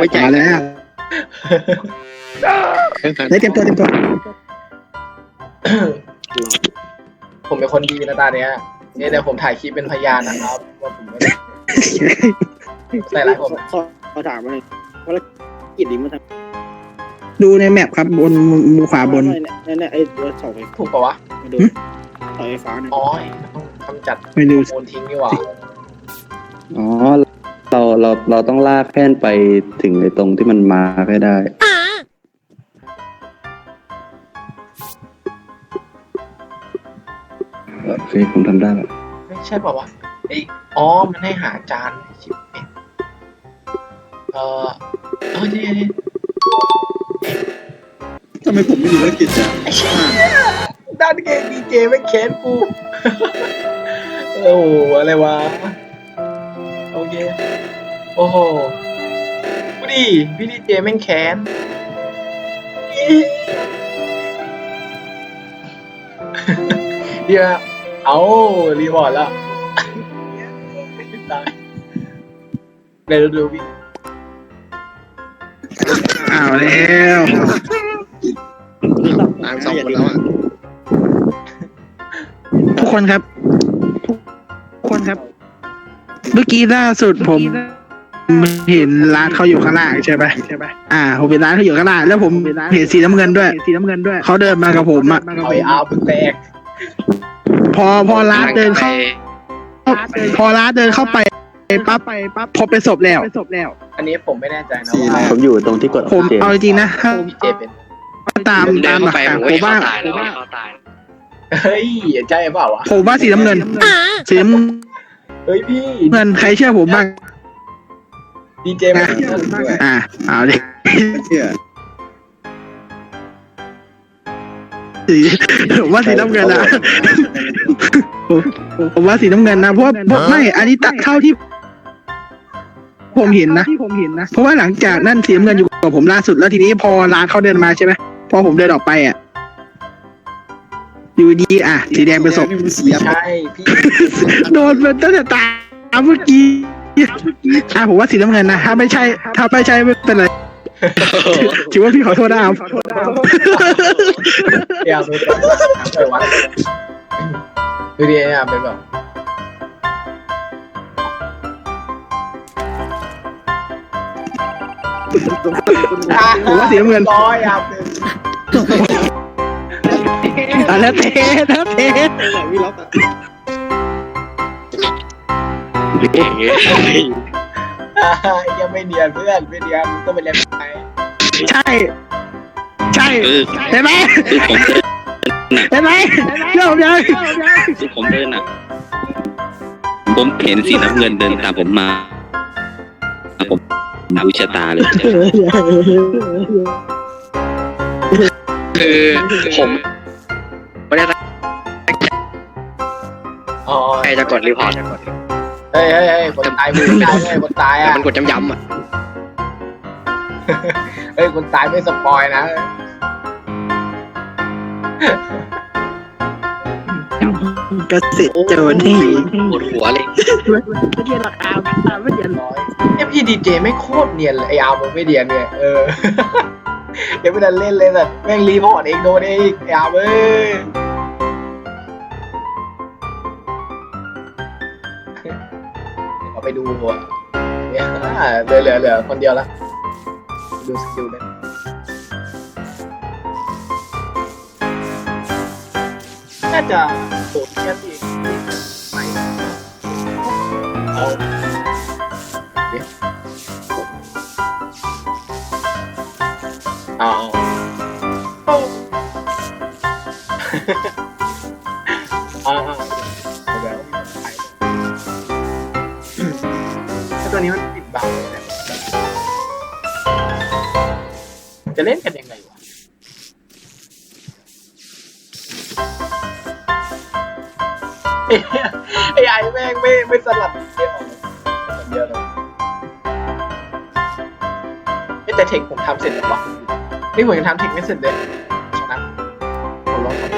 ไม่จ่ายมาแล้วได้เตรียมตัวเตรียมตัวผมเป็นคนดีนะตาเนี้ยเนี่ยเดี๋ยวผมถ่ายคลิปเป็นพยานนะครับว่าผมไม่ได้ใส่ร้ายผมนะขอขอถามมาหน่อยภารกิจนี้มันทำดูในแมปครับบนมุมขวาบนเนี่ยเนี่ยไอ้ตัวเสาไฟถูกปะวะมาดูเสาไฟฟ้าเนี่ยอ๋อต้องกำจัดไม่ดู โอนทิ้งนี่หว่า อ๋อ เราเราเราต้องลากแค่นไปถึงในตรงที่มันมาร์คให้ได้ โอเคผมทำได้แล้วไม่ใช่ปะวะเอ้ยอ๋อ มันให้หาจานชิบเองเออเออเนี่ยเนี่ยทำไมผมไม่ดูธุรกิจอะไอ้เชี่ยด้านเกมดีเจไม่เค้นกู โอ้โหอะไรวะ โอเค โอ้โหดูดิพี่ดีเจแม่งแค้นเดี๋ยวเอารีบอร์ดแล้วตายเดี๋ยวดูพี่อ้าวแล้วตามสองคนแล้วอะทุกคนครับ ทุกคนครับ เมื่อกี้ล่าสุดผม เห็นร้านเขาอยู่ข้างล่างใช่ไหมใช่ไหมอ่าผมเห็นร้านเขาอยู่ข้างล่างแล้วผมเห็นสีน้ำเงินด้วยสีน้ำเงินด้วยเขาเดินมากับผมอะเอาไอ้อาร์มแตกพอพอร้านเดินเข้าพอร้านเดินเข้าไปปั๊บไปปั๊บพบเป็นศพแล้ว อันนี้ผมไม่แน่ใจนะว่าผมอยู่ตรงที่กดผมเจเอาจริงๆนะถ้าพี่เจเป็นตามเดิตานมหเข้าลักไปฐานผมผว่ามว่าเขาตายแล้วเขาตายเฮ้ยใช่เปล่าวะผมว่าสีน้ำเงินสีน้ำเฮ้ยพี่เงินใครเชื่อผมบ้าง ดีเจมาด้วยอ่าเอาดิสีผมว่าสีน้ำเงินนะผมผมว่าสีน้ำเงินนะเพราะว่าเพราะไม่ อันนี้ตะเท่าที่ผมเห็นนะที่ผมเห็นนะ เพราะว่าหลังจากนั่นสีน้ำเงินอยู่กับผมล่าสุดแล้วทีนี้พอร้านเขาเดินมาใช่ไหมพอผมเดินออกไปอะอยู่ดีอะสีแดงเป็นศพใช่พี่โดนเป็นตั้งแต่ตาเมื่อกี้ อะผมว่าสีน้ำเงินนะถ้าไม่ใช่ ถ้าไม่ใช่ไม่เป็นไรถือว่าพี่ขอโทษนะอามเดี๋ยวดูไปวัดดูดิอะเป็นแบบผมว่าสีน้ำเงินร้อยอะเป็นอะแล้วเทแล้วเทวิล็อกอะ ยังไม่เนียนเพื่อนไม่เนียนก็ไปเล่นไปใช่ ใช่คือเห็นไหมคือผมเดินเห็นไหมเริ่มยังคือผมเดินอะ ผมเห็นสีน้ำเงินเดินตามผมมา ผมดูชะตาเลย คือผมไม่ได้ตั้งอ๋อ ใจจะกดรีพอร์ต เฮ้ยเฮ้ยเฮ้ยคนตายมึงตายเฮ้ยคนตายแต่อะ มันกดย้ำๆอะเฮ้ยคนตายไม่สปอยนะ กระสิเจอนี่ปวดหัวเลยไม่เรียนหลักอามไม่เรียนร้อยเนี่ยพี่ดีเจไม่โคตรเนียนเลยไออาร์มึงไม่เนียนเนี่ยเออ เดี๋ยวไม่ได้เล่นเลยแบบแม่งรีพอร์ตเองโดนเองไออาร์เว้ย ไปดูอะเนี่ยเหลือเหลือเหลือคนเดียวละ ดูสกิลนี่ยน่าจะโหดแค่ที่ไปเอาเอาเอาเอาเอาเอา ตัวนี้มันปิดบังจะเล่นกันยังไงวะไอ้เหี้ยไอ้ไอแม่งไม่ไม่สลับเดียวเดียวเลยเอ้ยแต่เทคผมทำเสร็จแล้ววะนี่ผมยังทำเทคไม่เสร็จเลยชนะผมลองทำ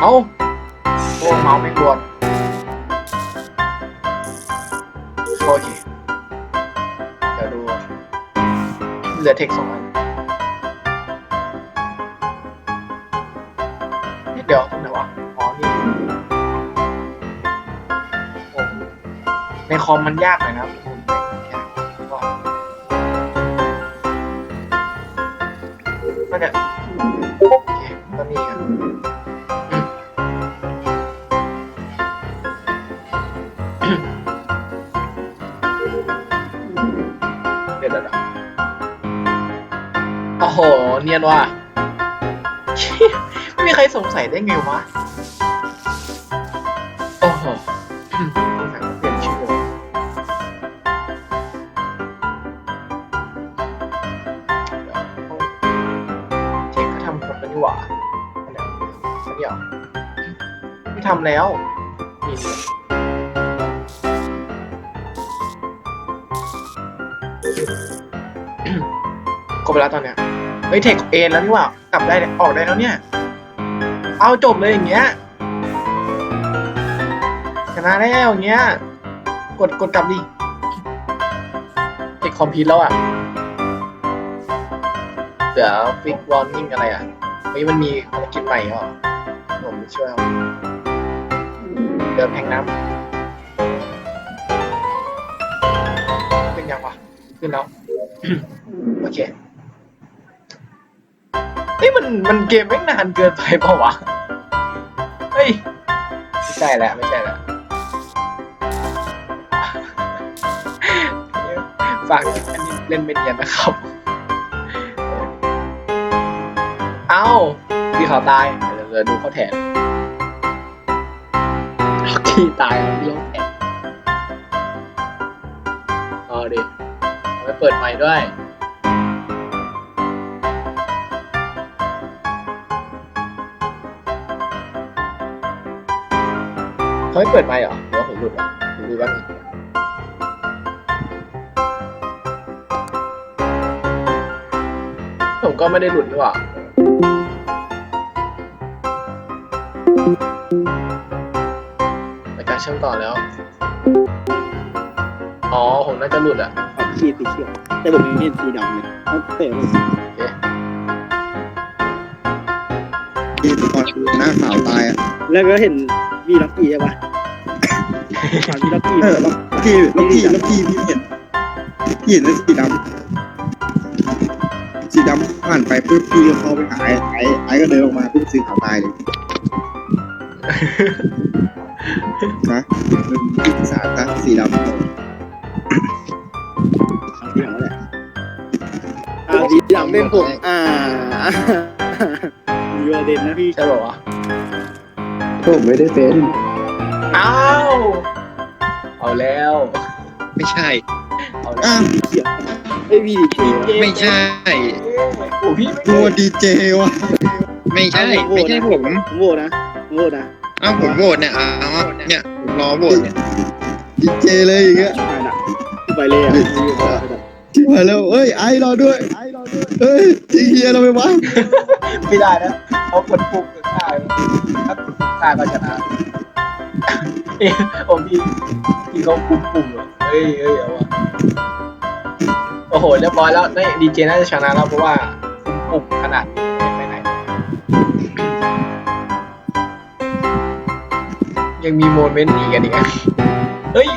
เอาโอ้เมาไม่กด เหลือเทคสองอันเอ๊ะเดี๋ยวตรงไหนวะอ๋อนี่ในคอมมันยากหน่อยนะครับผมยากก็น่าจะโอเคก็นี่ครั นียนว่ะ ไม่มีใครสงสัยได้ไงวะ โอ้โหสงสัยต้องเปลี่ยนชื่อเลยเดี๋ยวเช็คก็ทำผมกันดีกว่าอันเดียวอันเดียวไม่ทำแล้วนี่นี่ครบแล้วตอนเนี้ย เฮ้ยเทคเอนแล้วนี่หว่ากลับได้ออกได้แล้วเนี่ย เอาจบเลยอย่างเงี้ยชนะแล้วอย่างเงี้ย กดกดกลับดิเทคคอมพิวแล้วอะเดี๋ยวฟิกวอร์นิ่งอะไรอะเฮ้ยมันมีภารกิจใหม่เหรอผมช่วยเอาเดิมแห่งน้ำขึ้นยังวะขึ้นแล้ว โอเค เฮ้ยมันมันเกมไม่นานเกินไปเปล่าวะ เฮ้ย ไม่ใช่แล้วไม่ใช่แล้วฝากอันนี้เล่นไม่เนียนนะครับ เอ้าที่เขาตาย เดี๋ยวเดี๋ยวดูเขาแทนที่ตายเอาพี่เขาแทนเอดิเอาไปเปิดใหม่ด้วย เขาไม่เปิดไมค์เหรอหรือว่าผมหลุดอะผมดูบ้างผมก็ไม่ได้หลุดนี่หว่าในการเชื่อมต่อแล้ว อ๋อ ผมน่าจะหลุดอะเอาขีดสีเขียวแต่ผมไม่เห็นสีดำเลยเอาเตะเลยโอเคที่ตอนหน้าขาวตายอะแล้วก็เห็น วีล็อกกี้ใช่ปะถามวีล็อกกี้เออแล้วพี่แล้วพี่แล้วพี่พี่เห็นพี่เห็นแล้วสีดำสีดำผ่านไปปุ๊บพี่ก็เข้าไปหาไอ้ไอ้ไอ้ก็เดินออกมาปุ๊บสีขาวตายเลยนะพี่สาตาสีดำเดี๋ยวแหละอ่าสีดำเป็นผมอ่ามีประเด็นนะพี่ใช่ป่าวะ ผมไม่ได้เป็น อ้าว เอาแล้ว ไม่ใช่เอาแล้วอ้าวสีเขียวไอ้ยวีดีเขียวไม่ใช่โอ้พี่ไม่ตัวดีเจวะไม่ใช่ ไม่ใช่ผมผมโหวตนะผมโหวตนะอ้าวผมโหวตเนี่ยอ้าวเนี่ยผมรอโหวตเนี่ยดีเจเลยอย่างเงี้ยไปละไปเลยอะที่มาแล้วเอ้ยไอ้รอด้วยเอ้ยยิงเฮียเราไปวะไม่ได้นะเขากดปุ่มกับฆ่า ถ้ากดฆ่าก็ชนะเอ้ยผมพี่พี่เขาปุ่มปุ่มเหรอเฮ้ยเฮ้ยเอาวะโอ้โหเรียบร้อยแล้วนี่ดีเจน่าจะชนะแล้วเพราะว่าปุ่มปุ่มขนาดนี้ไม่ไปไหน ยังมีโมเมนต์หนีกันอีกอะเฮ้ย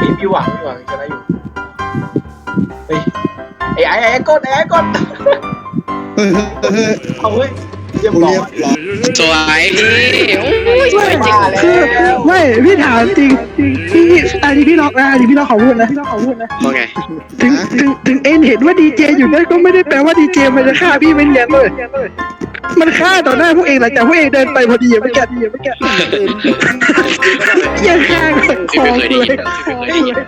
มีมีหวังมีหวังชนะอยู่ เฮ้ยไอ้ไอ้ไอ้กดไอ้ไอ้กดเฮ้ยเฮ้ยเฮ้ยเอาเฮ้ย เรียบกูร้อเรียยบร้อยสวยพี่มาแล้วคือไม่พี่ถามจริงพี่อันนี้พี่ล็อกนะอันนี้พี่ล็อกขอพูดนะพี่ล็อกขอพูดนะว่าไงถึงถึงถึงเอ็นเห็นว่าดีเจอยู่นั่นก็ไม่ได้แปลว่าดีเจมันจะฆ่าพี่ไม่เรียนเลยมันฆ่าต่อหน้าพวกเองหลังจากพวกเองเดินไปพอดีอย่าไปกัดอย่าไปกัดยังฆ่าคอไม่เคยกูได้เลยินย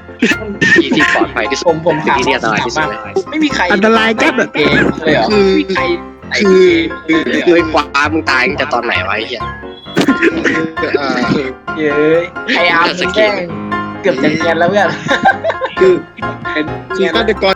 ที่ที่ปลอดภัยที่สุผดมผมถามที่ที่อันตรายที่สุดไม่มีใครอันตรายจัดอะเกมเลยเหรอคือไม่มีใคร คือคือไอ้ความึงตายตั้งแต่ตอนไหนวะไอ้เหี้ยอ่าเย้ยไออาร์มมึงแกล้งเกือบจะเนียนแล้วเพื่อน คือคือฆาตกร